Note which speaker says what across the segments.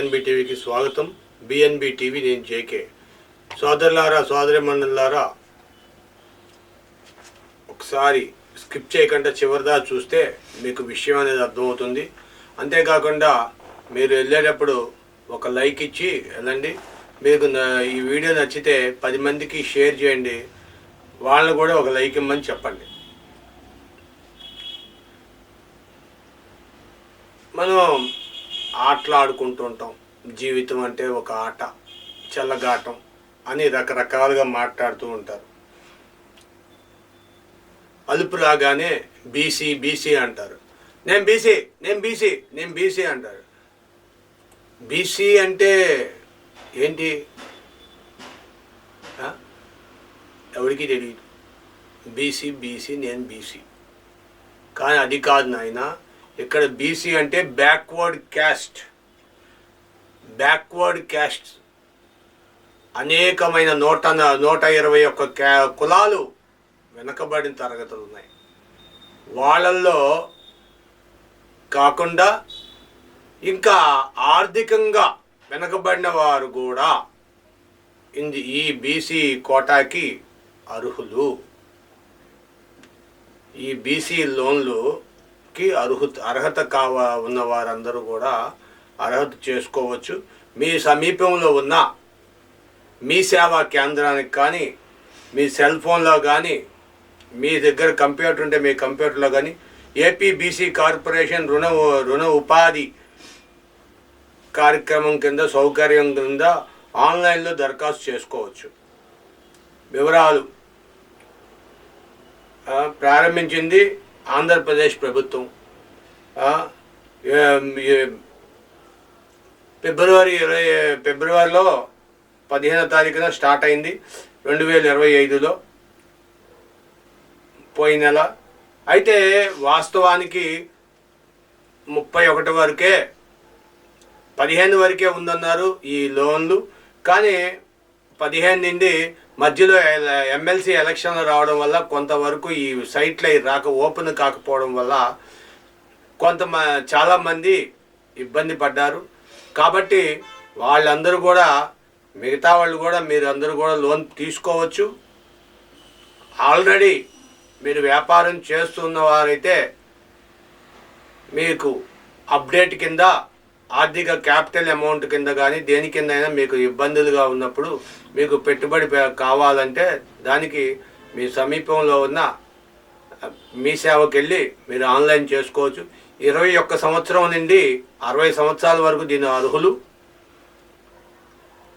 Speaker 1: NB టీవీకి స్వాగతం. BNB TV నేను జేకే. సోదరులారా సోదరి మండలారా ఒకసారి స్కిప్ చేయకుండా చివరిదా చూస్తే మీకు విషయం అనేది అర్థమవుతుంది. అంతేకాకుండా మీరు వెళ్ళేటప్పుడు ఒక లైక్ ఇచ్చి వెళ్ళండి. మీకు ఈ వీడియో నచ్చితే పది మందికి షేర్ చేయండి. వాళ్ళని కూడా ఒక లైక్ ఇమ్మని చెప్పండి. మనం ఆటలాడుకుంటుంటాం. జీవితం అంటే ఒక ఆట చెల్లగాటం అని రకరకాలుగా మాట్లాడుతూ ఉంటారు. అలుపు రాగానే బీసీ బీసీ అంటారు. నేను బీసీ నేను బీసీ నేను బీసీ అంటారు. బీసీ అంటే ఏంటి? ఎవరికి తెలియదు బీసీ బీసీ నేను బీసీ. కానీ అది కాదు నాయనా. ఇక్కడ బీసీ అంటే బ్యాక్వర్డ్ క్యాస్ట్. Backward caste. అనేకమైన నూట నూట ఇరవై ఒక్క క్యా కులాలు వెనకబడిన తరగతులు ఉన్నాయి. వాళ్ళల్లో కాకుండా ఇంకా ఆర్థికంగా వెనకబడిన వారు కూడా ఇంది ఈ బీసీ కోటాకి అర్హులు. ఈ బీసీ లోన్లు కి అర్హత అర్హత కావ ఉన్న వారందరూ కూడా అర్హత చేసుకోవచ్చు. మీ సమీపంలో ఉన్న మీ సేవా కేంద్రానికి కానీ మీ సెల్ ఫోన్లో కానీ మీ దగ్గర కంప్యూటర్ ఉంటే మీ కంప్యూటర్లో కానీ ఏపీబీసీ కార్పొరేషన్ రుణ రుణ ఉపాధి కార్యక్రమం కింద సౌకర్యం కింద ఆన్లైన్లో దరఖాస్తు చేసుకోవచ్చు. వివరాలు ప్రారంభించింది ఆంధ్రప్రదేశ్ ప్రభుత్వం ఫిబ్రవరి ఇరవై ఫిబ్రవరిలో పదిహేనో తారీఖున స్టార్ట్ అయింది. రెండు వేల ఇరవై ఐదులో పోయిన నెల. అయితే వాస్తవానికి ముప్పై ఒకటి వరకే పదిహేను వరకే ఉందన్నారు ఈ లోన్లు. కానీ పదిహేను నుండి మధ్యలో ఎమ్మెల్సీ ఎలక్షన్లు రావడం వల్ల కొంతవరకు ఈ సైట్లు అయి రాక ఓపెన్ కాకపోవడం వల్ల కొంత చాలామంది ఇబ్బంది పడ్డారు. కాబట్టి వాళ్ళందరూ కూడా మిగతా వాళ్ళు కూడా మీరు అందరూ కూడా లోన్ తీసుకోవచ్చు. ఆల్రెడీ మీరు వ్యాపారం చేస్తున్న వారైతే మీకు అప్డేట్ కింద ఆర్థిక క్యాపిటల్ అమౌంట్ కింద కానీ దేని కింద అయినా మీకు ఇబ్బందులుగా ఉన్నప్పుడు మీకు పెట్టుబడి కావాలంటే దానికి మీ సమీపంలో ఉన్న మీ సేవకి వెళ్ళి మీరు ఆన్లైన్ చేసుకోవచ్చు. ఇరవై ఒక్క సంవత్సరం నుండి అరవై సంవత్సరాల వరకు దీని అర్హులు.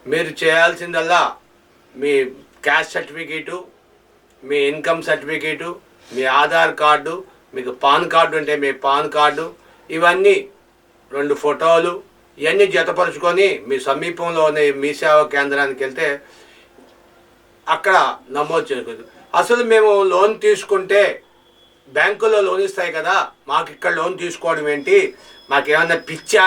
Speaker 1: మీరు చేయాల్సిందల్లా మీ క్యాష్ సర్టిఫికేటు మీ ఇన్కమ్ సర్టిఫికేటు మీ ఆధార్ కార్డు మీకు పాన్ కార్డు ఉంటే మీ పాన్ కార్డు ఇవన్నీ రెండు ఫోటోలు ఇవన్నీ జతపరుచుకొని మీ సమీపంలో ఉన్న మీ సేవా కేంద్రానికి వెళ్తే అక్కడ నమోదు చేసుకోవచ్చు అసలు మేము లోన్ తీసుకుంటే బ్యాంకులో లోన్ ఇస్తాయి కదా మాకు ఇక్కడ లోన్ తీసుకోవడం ఏంటి? మాకేమన్నా పిచ్చా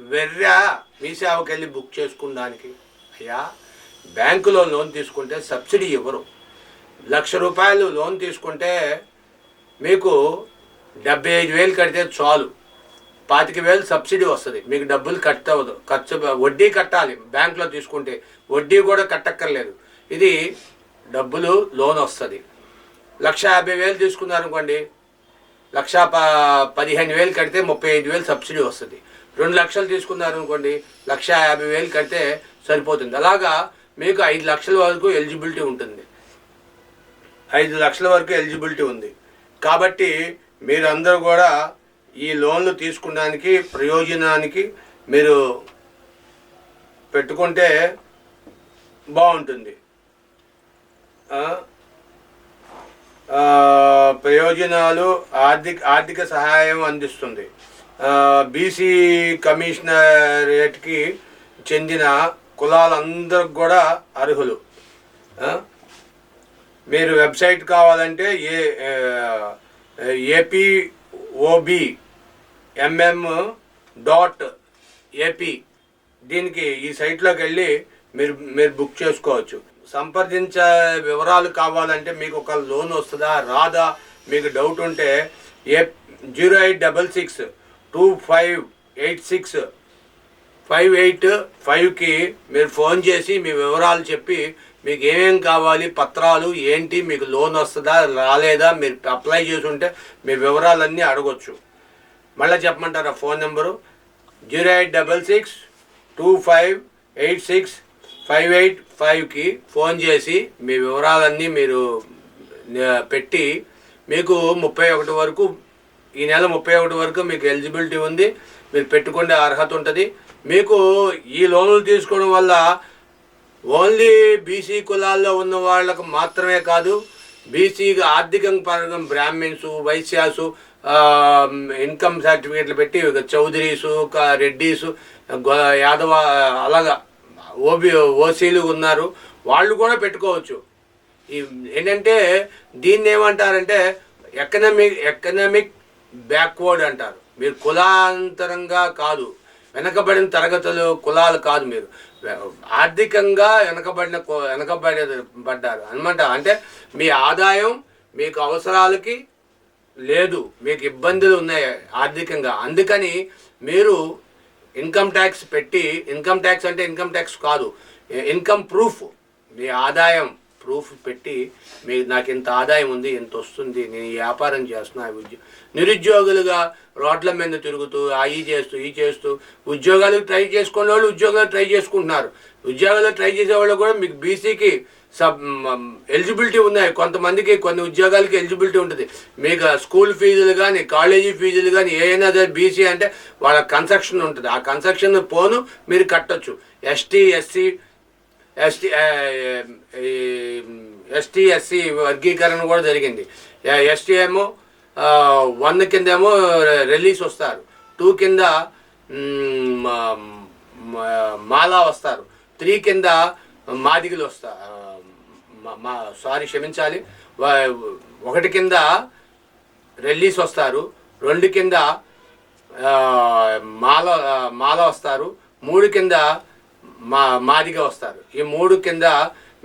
Speaker 1: వెర్రా? మీ సేవకి వెళ్ళి బుక్ చేసుకున్నానికి అయ్యా బ్యాంకులో లోన్ తీసుకుంటే సబ్సిడీ ఇవ్వరు. లక్ష రూపాయలు లోన్ తీసుకుంటే మీకు డెబ్బై ఐదు వేలు కడితే చాలు. పాతిక వేలు సబ్సిడీ వస్తుంది. మీకు డబ్బులు కట్టవదు ఖర్చు వడ్డీ కట్టాలి. బ్యాంకులో తీసుకుంటే వడ్డీ కూడా కట్టక్కర్లేదు. ఇది డబ్బులు లోన్ వస్తుంది. లక్ష యాభై వేలు తీసుకున్నారనుకోండి లక్ష ప పదిహేను వేలు కడితే ముప్పై ఐదు వేలు సబ్సిడీ వస్తుంది. రెండు లక్షలు తీసుకున్నారనుకోండి లక్ష యాభై వేలు కడితే సరిపోతుంది. అలాగా మీకు ఐదు లక్షల వరకు ఎలిజిబిలిటీ ఉంటుంది. ఐదు లక్షల వరకు ఎలిజిబిలిటీ ఉంది. కాబట్టి మీరందరూ కూడా ఈ లోన్లు తీసుకోవడానికి ప్రయోజనానికి మీరు పెట్టుకుంటే బాగుంటుంది. ప్రయోజనాలు ఆర్థిక ఆర్థిక సహాయం అందిస్తుంది. బీసీ కమిషనరేట్కి చెందిన కులాలందరికి కూడా అర్హులు. మీరు వెబ్సైట్ కావాలంటే A A P O B M M dot A P దీనికి ఈ సైట్లోకి వెళ్ళి మీరు మీరు బుక్ చేసుకోవచ్చు. సంప్రదించే వివరాలు కావాలంటే మీకు ఒక లోన్ వస్తుందా రాదా? మీకు డౌట్ ఉంటే A zero eight double six two five eight six five eight ఫైవ్కి మీరు ఫోన్ చేసి మీ వివరాలు చెప్పి మీకు ఏమేం కావాలి పత్రాలు ఏంటి మీకు లోన్ వస్తుందా రాలేదా మీరు అప్లై చేసి ఉంటే మీ వివరాలన్నీ అడగొచ్చు. మళ్ళీ చెప్పమంటారా? Phone number zero eight double six two five eight six five eight ఫైవ్కి ఫోన్ చేసి మీ వివరాలన్నీ మీరు పెట్టి మీకు ముప్పై ఒకటి వరకు ఈ నెల ముప్పై ఒకటి వరకు మీకు ఎలిజిబిలిటీ ఉంది. మీరు పెట్టుకునే అర్హత ఉంటుంది. మీకు ఈ లోన్లు తీసుకోవడం వల్ల ఓన్లీ బీసీ కులాల్లో ఉన్న వాళ్ళకు మాత్రమే కాదు బీసీ ఆర్థిక పరంగా బ్రాహ్మిన్స్ వైశ్యాసు ఇన్కమ్ సర్టిఫికేట్లు పెట్టి ఇక చౌదరీసు క- రెడ్డీసు యాదవ అలాగా ఓబీ ఓసీలు ఉన్నారు. వాళ్ళు కూడా పెట్టుకోవచ్చు. ఈ ఏంటంటే దీన్ని ఏమంటారంటే ఎకనమిక్ ఎకనమిక్ బ్యాక్వర్డ్ అంటారు. మీరు కులాంతరంగా కాదు. వెనకబడిన తరగతులు కులాలు కాదు మీరు. ఆర్థికంగా వెనకబడిన కు- వెనకబడి పడ్డారు. అనమాట అంటే మీ ఆదాయం మీకు అవసరాలకి లేదు మీకు ఇబ్బందులు ఉన్నాయి ఆర్థికంగా. అందుకని మీరు ఇన్కమ్ ట్యాక్స్ పెట్టి ఇన్కమ్ ట్యాక్స్ అంటే ఇన్కమ్ ట్యాక్స్ కాదు ఇన్కమ్ ప్రూఫ్ మీ ఆదాయం ప్రూఫ్ పెట్టి మీ నాకు ఇంత ఆదాయం ఉంది ఇంత వస్తుంది నేను ఈ వ్యాపారం చేస్తున్నా ఉద్యో నిరుద్యోగులుగా రోడ్ల మీద తిరుగుతూ ఆ ఈ చేస్తూ ఈ చేస్తూ ఉద్యోగాలు ట్రై చేసుకునే వాళ్ళు ఉద్యోగాలు ట్రై చేసుకుంటున్నారు. ఉద్యోగాలు ట్రై చేసే వాళ్ళు కూడా మీకు బీసీకి సబ్ ఎలిజిబిలిటీ ఉన్నాయి. కొంతమందికి కొన్ని ఉద్యోగాలకి ఎలిజిబిలిటీ ఉంటుంది. మీకు స్కూల్ ఫీజులు కానీ కాలేజీ ఫీజులు కానీ ఏదైనా బీసీ అంటే వాళ్ళ కన్స్ట్రక్షన్ ఉంటుంది. ఆ కన్స్ట్రక్షన్ పోను మీరు కట్టొచ్చు. ST SC ST ST SC వర్గీకరణ కూడా జరిగింది. ఎస్టీ ఏమో వన్ కింద ఏమో రిలీజ్ వస్తారు. టూ కింద మాలా వస్తారు. త్రీ కింద మాదిగలు వస్తారు. మా సారీ క్షమించాలి. ఒకటి కింద రెల్లీస్ వస్తారు రెండు కింద మాల మాల వస్తారు మూడు కింద మా మాదిగా వస్తారు. ఈ మూడు కింద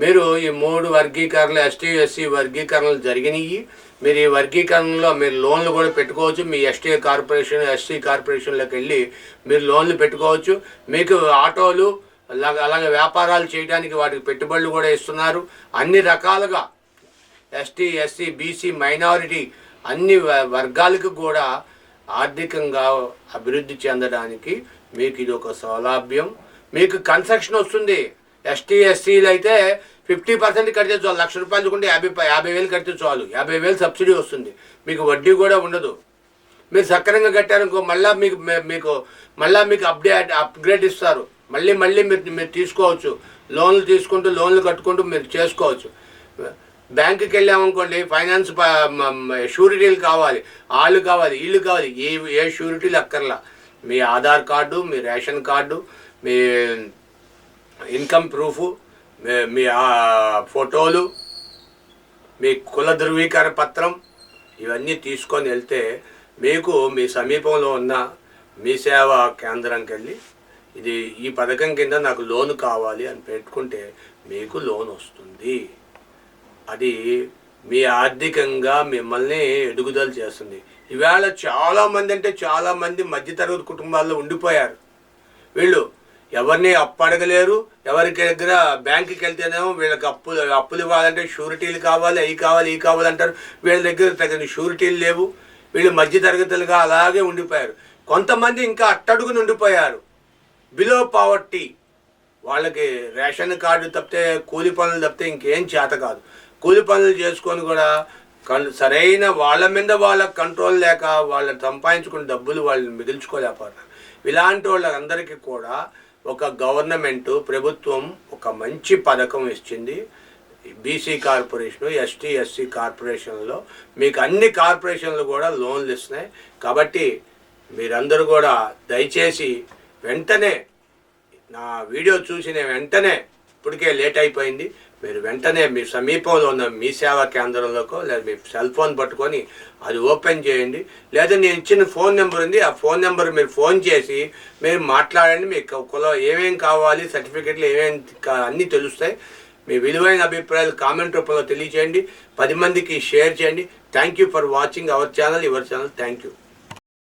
Speaker 1: మీరు ఈ మూడు వర్గీకరణలు ఎస్టీ ఎస్సీ వర్గీకరణలు జరిగినాయి. మీరు ఈ వర్గీకరణలో మీరు లోన్లు కూడా పెట్టుకోవచ్చు. మీ ఎస్టీ కార్పొరేషన్ ఎస్సీ కార్పొరేషన్లోకి వెళ్ళి మీరు లోన్లు పెట్టుకోవచ్చు. మీకు ఆటోలు అలాగే అలాగే వ్యాపారాలు చేయడానికి వాటికి పెట్టుబడులు కూడా ఇస్తున్నారు. అన్ని రకాలుగా ఎస్టీ ఎస్సీ బీసీ మైనారిటీ అన్ని వ- వర్గాలకు కూడా ఆర్థికంగా అభివృద్ధి చెందడానికి మీకు ఇది ఒక సౌలభ్యం. మీకు కన్స్ట్రక్షన్ వస్తుంది. ఎస్టీ ఎస్సీలు అయితే ఫిఫ్టీ పర్సెంట్ కడితే చాలు. లక్ష రూపాయలు కొంటే యాభై యాభై వేలు కడితే చాలు. యాభై వేలు సబ్సిడీ వస్తుంది. మీకు వడ్డీ కూడా ఉండదు. మీరు సక్రమంగా కట్టారనుకో మళ్ళీ మీకు మే- మీకు మళ్ళీ మీకు అప్డేట్ అప్గ్రేడ్ ఇస్తారు. మళ్ళీ మళ్ళీ మీరు మీరు తీసుకోవచ్చు. లోన్లు తీసుకుంటూ లోన్లు కట్టుకుంటూ మీరు చేసుకోవచ్చు. బ్యాంకుకి వెళ్ళామనుకోండి ఫైనాన్స్ షూరిటీలు కావాలి. వాళ్ళు కావాలి వీళ్ళు కావాలి. ఏ ఏ షూరిటీలు అక్కర్లా. మీ ఆధార్ కార్డు మీ రేషన్ కార్డు మీ ఇన్కమ్ ప్రూఫ్ మీ- ఫోటోలు మీ కుల ధృవీకరణ పత్రం ఇవన్నీ తీసుకొని వెళ్తే మీకు మీ సమీపంలో ఉన్న మీ సేవా కేంద్రంకి వెళ్ళి ఇది ఈ పథకం కింద నాకు లోన్ కావాలి అని పెట్టుకుంటే మీకు లోన్ వస్తుంది. అది మీ ఆర్థికంగా మిమ్మల్ని ఎదుగుదల చేస్తుంది. ఈవేళ చాలామంది అంటే చాలామంది మధ్యతరగతి కుటుంబాల్లో ఉండిపోయారు. వీళ్ళు ఎవరిని అప్పు అడగలేరు ఎవరికి దగ్గర బ్యాంకుకి వెళ్తేనేమో వీళ్ళకి అప్పులు అప్పులు ఇవ్వాలంటే షూరిటీలు కావాలి అవి కావాలి ఇవి కావాలంటారు వీళ్ళ దగ్గర తగిన షూరిటీలు లేవు. వీళ్ళు మధ్యతరగతులుగా అలాగే ఉండిపోయారు. కొంతమంది ఇంకా అట్టడుగుని ఉండిపోయారు. బిలో పావర్టీ వాళ్ళకి రేషన్ కార్డు తప్పితే కూలి పనులు తప్పితే ఇంకేం చేత కాదు. కూలి పనులు చేసుకొని కూడా కన్- సరైన వాళ్ళ మీద వాళ్ళ కంట్రోల్ లేక వాళ్ళు సంపాదించుకున్న డబ్బులు వాళ్ళు మిగిల్చుకోలేకపోతున్నారు. ఇలాంటి వాళ్ళందరికీ కూడా ఒక గవర్నమెంట్ ప్రభుత్వం ఒక మంచి పథకం ఇచ్చింది. బీసీ కార్పొరేషను ఎస్టీ ఎస్సీ కార్పొరేషన్లో మీకు అన్ని కార్పొరేషన్లు కూడా లోన్లు ఇస్తున్నాయి. కాబట్టి మీరందరూ కూడా దయచేసి వెంటనే నా వీడియో చూసిన వెంటనే ఇప్పటికే లేట్ అయిపోయింది. మీరు వెంటనే మీ సమీపంలో ఉన్న మీ సేవా కేంద్రంలోకో లేదా మీ సెల్ ఫోన్ పట్టుకొని అది ఓపెన్ చేయండి. లేదా నేను ఇచ్చిన ఫోన్ నెంబర్ ఉంది. ఆ ఫోన్ నెంబర్ మీరు ఫోన్ చేసి మీరు మాట్లాడండి. మీకు కుల ఏమేమి కావాలి సర్టిఫికెట్లు ఏమేమి అన్నీ తెలుస్తాయి. మీ విలువైన అభిప్రాయాలు కామెంట్ రూపంలో తెలియజేయండి పది మందికి షేర్ చేయండి. Thank you for watching our channel. Your channel thank you.